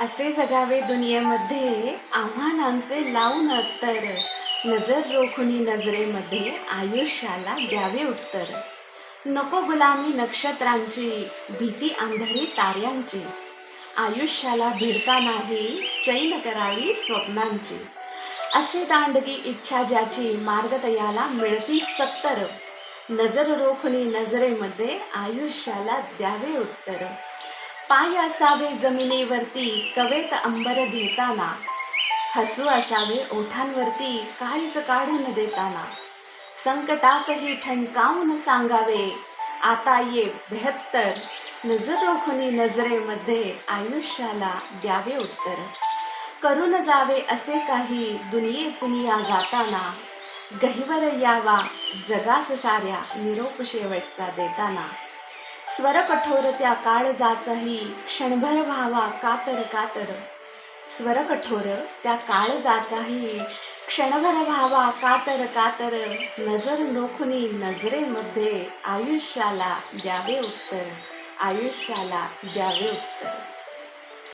असे जगावे दुनियेमध्ये आव्हानांचे लावून उत्तर नजर रोखुनी नजरेमध्ये आयुष्याला द्यावे उत्तर. नको गुलामी नक्षत्रांची भीती आंधळी ताऱ्यांची. आयुष्याला भिडता नाही चैन करावी स्वप्नांची. असे दांडगी इच्छा ज्याची मार्गतयाला मिळती सत्तर. नजर रोखणी नजरेमध्ये आयुष्याला द्यावे उत्तर. पाय असावे जमिनीवरती कवेत अंबर घेताना. हसू असावे ओठांवरती काहीच काढून देताना. संकटासही ठणकावून सांगावे आता ये बेहत्तर. नजर रोखुनी नजरेमध्ये आयुष्याला द्यावे उत्तर. करून जावे असे काही दुनियेतून या जाताना. गहिवर यावा जगास साऱ्या निरोप शेवटचा देताना. स्वर कठोर त्या काळजाचाही क्षणभर व्हावा कातर कातर. स्वर कठोर त्या काळ जाचाही क्षणभर व्हावा कातर कातर. नजर नोखुनी नजरेमध्ये आयुष्याला द्यावे उत्तर. आयुष्याला द्यावे उत्तर.